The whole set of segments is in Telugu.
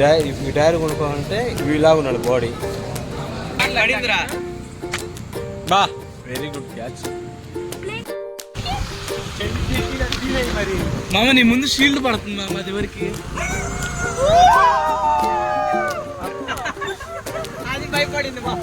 డైర్ ఈ డైర్ కొనుక్కోవాలంటే వీలాగా ఉన్నాడు బాడీ. బా. వెరీ గుడ్ క్యాచ్ మామ నీ ముందు షీల్డ్ పడుతుంది మామ అది వరకు అది భయపడింది మామ.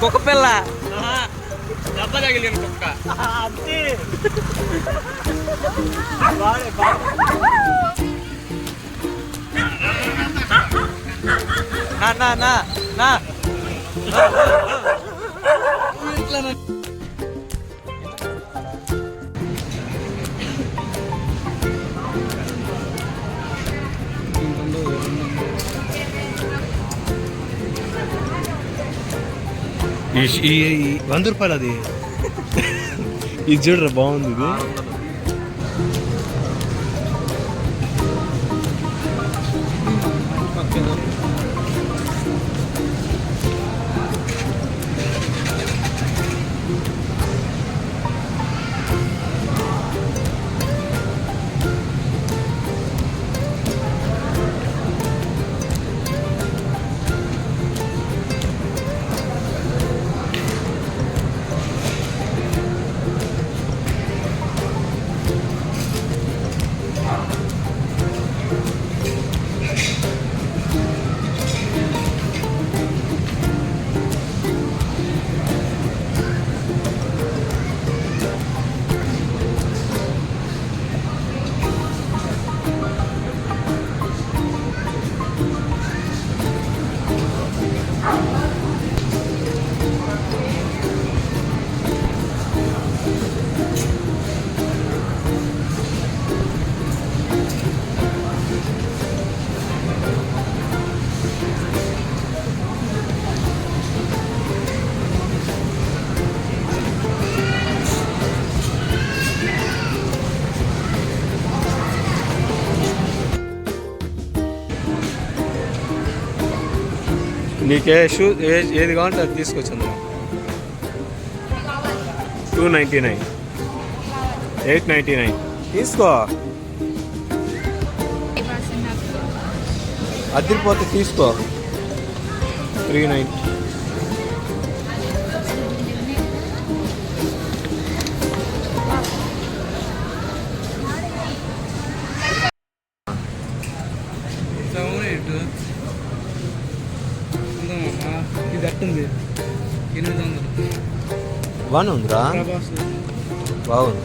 కుక్క పిల్ల. దెబ్బ తగిలిన కుక్క నా నా నా నా ఈ వంద రూపాయలు అది. ఇది చూడరా బాగుంది ఇది. నీకే షూ ఏ ఏది కావాలంటే అది తీసుకొచ్చింది two ninety nine eight ninety nine తీసుకో. అద్దరిపోతే తీసుకో. త్రీ నైన్ ఎనిమిది వందలు. వన్ ఉందిరా బాగుంది.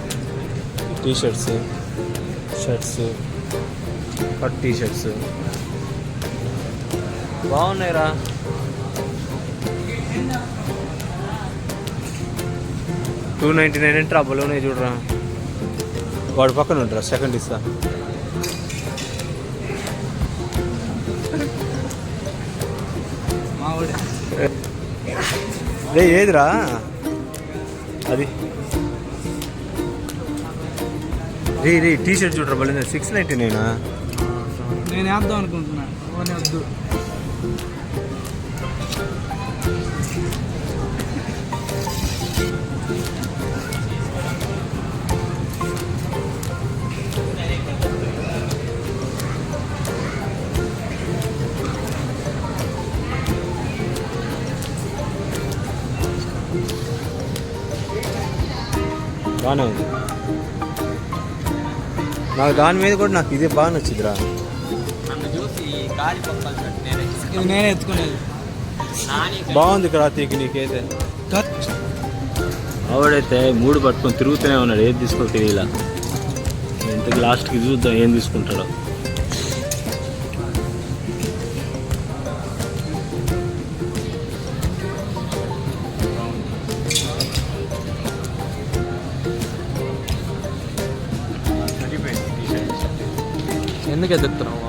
T shirts shirts cut T shirts బాగున్నాయిరా. Two ninety nine అంటే ఆ బలూనే చూడరా. వాడు పక్కన ఉంటారా సెకండ్ ఇస్తా. రే ఏదిరా? అది. రే రే టీ షర్ట్ చూడరా బలింది సిక్స్ నైంటీ నైనా నేను వేద్దాం అనుకుంటున్నాను ఓనే వద్దు. బాగానే ఉంది. నాకు దాని మీద కూడా నాకు ఇదే బాగా నచ్చిందిరా. ఇది నేనే ఎత్తుకునేది. నాని బాగుంది కార్తీక్ నీకైతే. ఆవిడైతే మూడు పట్టుకొని తిరుగుతూనే ఉన్నాడు. ఏది తీసుకో తెలియలా ఇంతకు లాస్ట్కి చూద్దాం ఏం తీసుకుంటాడో. ఎందుకు ఎదుగుతున్నావు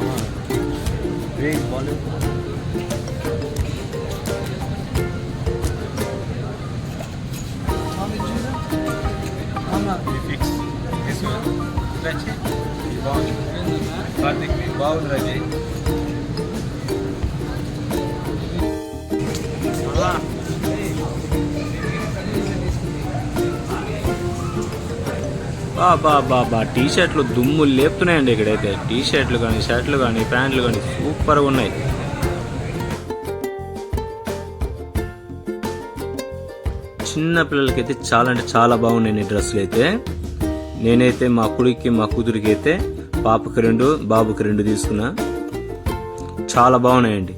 బాగుంది రజయ్ బా బా బాబా బాబా టీ షర్ట్లు దుమ్ము లేపుతున్నాయండి ఇక్కడైతే. టీ షర్ట్లు కానీ షర్ట్లు కానీ ప్యాంట్లు కానీ సూపర్గా ఉన్నాయి. చిన్న పిల్లలకైతే చాలా అంటే చాలా బాగున్నాయి డ్రెస్సులు అయితే. నేనైతే మా కుడికి మా కూతురికి అయితే పాపకి రెండు బాబుకి రెండు తీసుకున్నా. చాలా బాగున్నాయండి.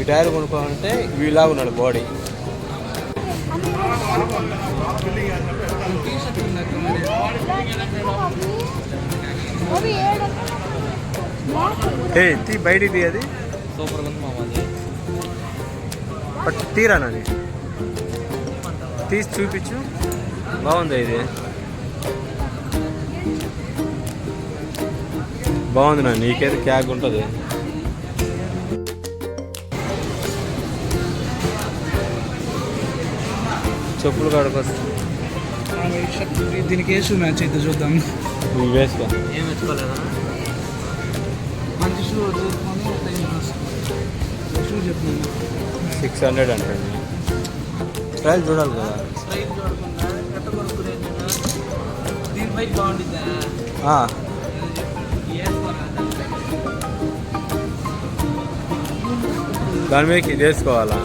ఈ టైర్ కొనుక్కోవాలంటే వీలాగా ఉన్నాడు బాడీ. ఏ తీ బయటికి అది. సూపర్గా ఉంది నాది తీసి చూపించు. బాగుంది ఇది. బాగుంది నా నీకైతే క్యాగ్ ఉంటుంది. చెప్పులు షర్ట్ దీనికి ఏ షూ మ్యాచ్ అయితే చూద్దాం. ఇవి వేసుకో. ఏం ఎత్తుకోలేదా మంచి షూ చెప్తున్నాను సిక్స్ హండ్రెడ్ అంటే ట్రయల్ చూడాలి కదా. కొనుక్కునేది దీనిపై బాగుంటుందా దాని మీదకి ఇది వేసుకోవాలా?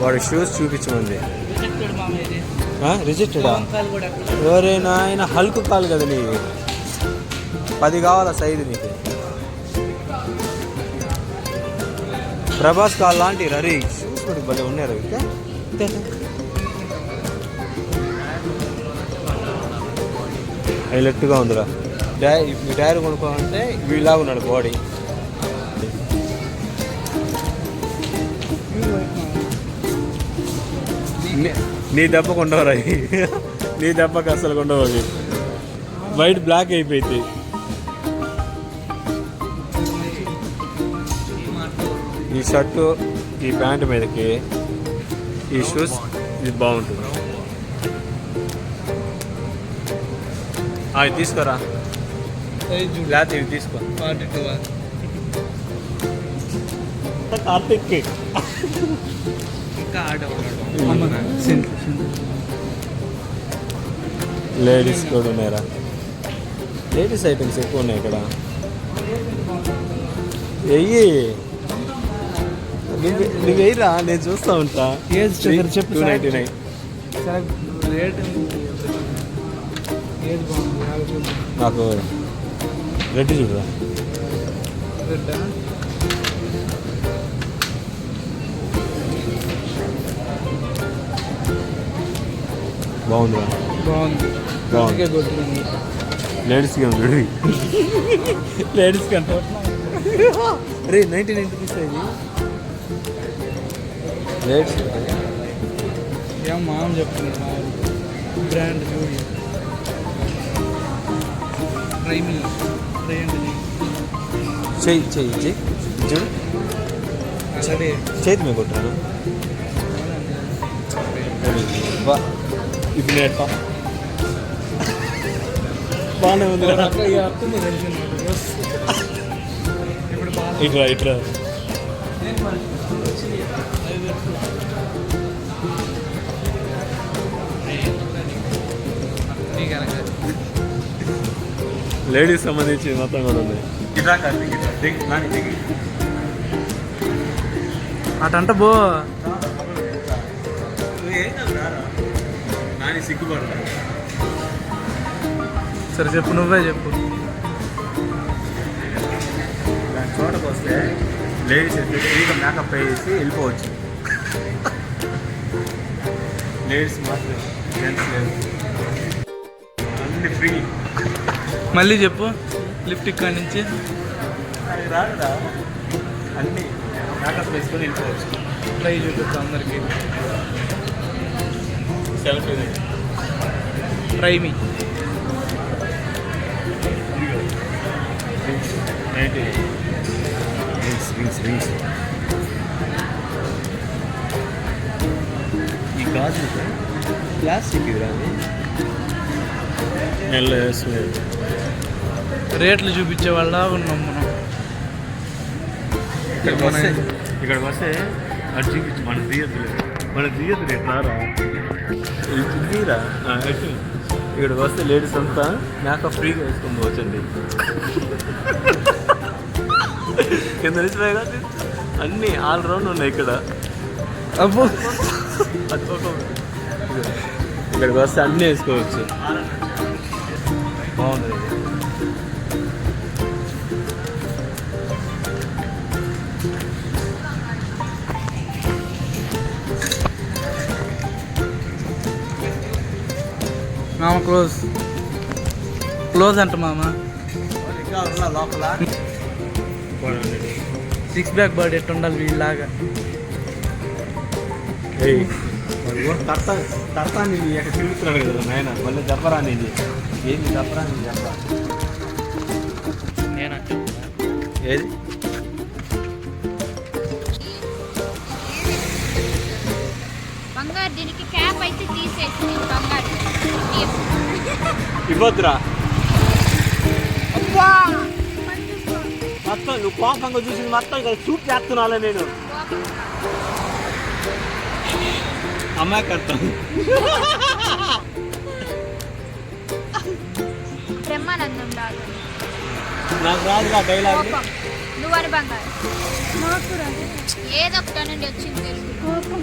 వాడు షూస్ చూపించమంది. రిజెక్టెడ్ రిజెక్టెడా ఎవరైనా ఆయన హల్క్ కాలు కదా నీ పది కావాలా సైజు నీకు? ప్రభాస్ కాల్ లాంటి రరి. షూస్ కూడా భలే ఉన్నారు ఇంకా హైలెట్గా ఉందిరా. డై ఈ టైర్ కొనుక్కోవాలంటే వీలాగా ఉన్నాడు బాడీ నీ దెబ్బకు ఉండవరా ఇవి. నీ దెబ్బకి అసలు ఉండవు అవి వైట్ బ్లాక్ అయిపోయింది. ఈ షర్టు ఈ ప్యాంట్ మీదకి ఈ షూస్ ఇది బాగుంటుంది. ఇది తీసుకోరా? లేకపోతే ఇది తీసుకో. కార్తిక్ లేడీస్ కూడా ఉన్నాయరా. లేడీస్ ఐటమ్స్ ఎక్కువ ఉన్నాయి ఇక్కడ. వెయ్యి నువ్వు వెయ్యిరా నేను చూస్తా ఉంటా. చెప్పు, టూ. నైంటీ నైన్ నాకు చూద్దాం నాకు రెడ్ చూడరా. బాగుంది. బాగుంది. కొట్టుకుంది లేడీస్కి ఉంది. లేడీస్కి అంట రే నైంటీ నైన్ రూపీస్ ఇది. లేడీస్ ఏం మామ చెప్తున్నాడు మా బ్రాండ్ చూడి ప్రైమిల్ చెయ్యి చెయ్యి చెయ్యి. చూడు. సరే. చేతి మీద కొట్టాను బా ఇప్పుడు నేర్పా బాగానే ఉంది. నీకు అలాగే. లేడీస్ సంబంధించి మొత్తం కూడా ఉంది అటంట బో నాని సిగ్గుపడతా సరే చెప్పు నువ్వే చెప్పు. దాని చోటకు వస్తే లేడీస్ అయితే ఫ్రీగా మేకప్ వేసి వెళ్ళిపోవచ్చు. లేడీస్ మాత్రం జెంట్స్ లేదు అన్ని ఫ్రీ. మళ్ళీ చెప్పు లిఫ్ట్ ఇక్కడ నుంచి. అది రాదురా. అన్ని మేకప్ వేసుకొని వెళ్ళిపోవచ్చు. ట్రై చూపిస్తా అందరికి. సెవెంటీ ట్రై మీ నైన్టీ రింగ్స్ రింగ్స్ రింగ్స్ ఈ గాజు ప్లాస్టిక్ నెల వేసలేదు రేట్లు చూపించే వాళ్ళ ఉన్నాం మనం. ఇక్కడ వస్తే ఇక్కడ వస్తే అది చూపించు మన తీయద్దు మన తీయద్దు రేపు రారా? ఎట్టు. ఇక్కడ వస్తే లేడీస్ అంతా మేకప్ ఫ్రీగా వేసుకొని పోవచ్చండి. కింద నుంచి పైగా అన్నీ ఆల్ రౌండ్ ఉన్నాయి ఇక్కడ. అబ్బో. ఇక్కడికి వస్తే అన్నీ వేసుకోవచ్చు. బాగుంది. మామ క్లోజ్. క్లోజ్ అంట మామ. బాగుంది. సిక్స్ బ్యాక్ బర్డ్ ఎట్టు ఉండాలి వీళ్ళలాగా. ఎక్కడ తిరుగుతున్నాడు కదా నాయన? మళ్ళీ చెప్పరా నేను ఏంది చెప్పరా నేను చెప్పరా? నేనా ఏది? దీనికి క్యాప్ అయితే తీసేసి బంగారు. ఇవ్వద్దురా! మొత్తం నువ్వు కోపంగా చూసింది మొత్తం ఇక్కడ చూపు చేస్తున్నాలే నేను. అమ్మాయి కడతాం. బ్రహ్మానందం రాదు నాకు రాదుగా డైలాగ్ కోపం. నువ్వని బంగారు. ఏదో ఒకటి నుండి వచ్చింది తెలుగు కోపం.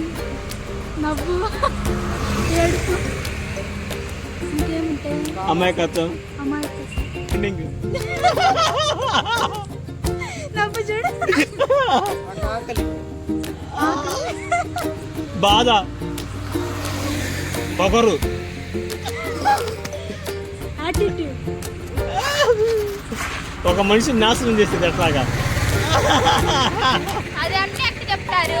నవ్వు. ఏడుపు. ఇంకేముంటాయి? అమాయకత్వం. నవ్వు చూడు. బాధ. పొగరు. ఒక మనిషిని నాశనం చేసేది ఎట్లాగా? అది అన్ని ఎక్కడ చెప్తారు.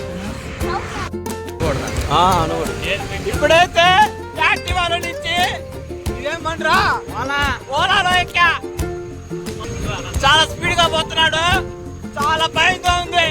ఇప్పుడైతే యాక్టివాలో నుంచి ఇదేమంటారా? ఓలాలో ఎక్కా చాలా స్పీడ్గా పోతున్నాడు. చాలా భయంగా ఉంది.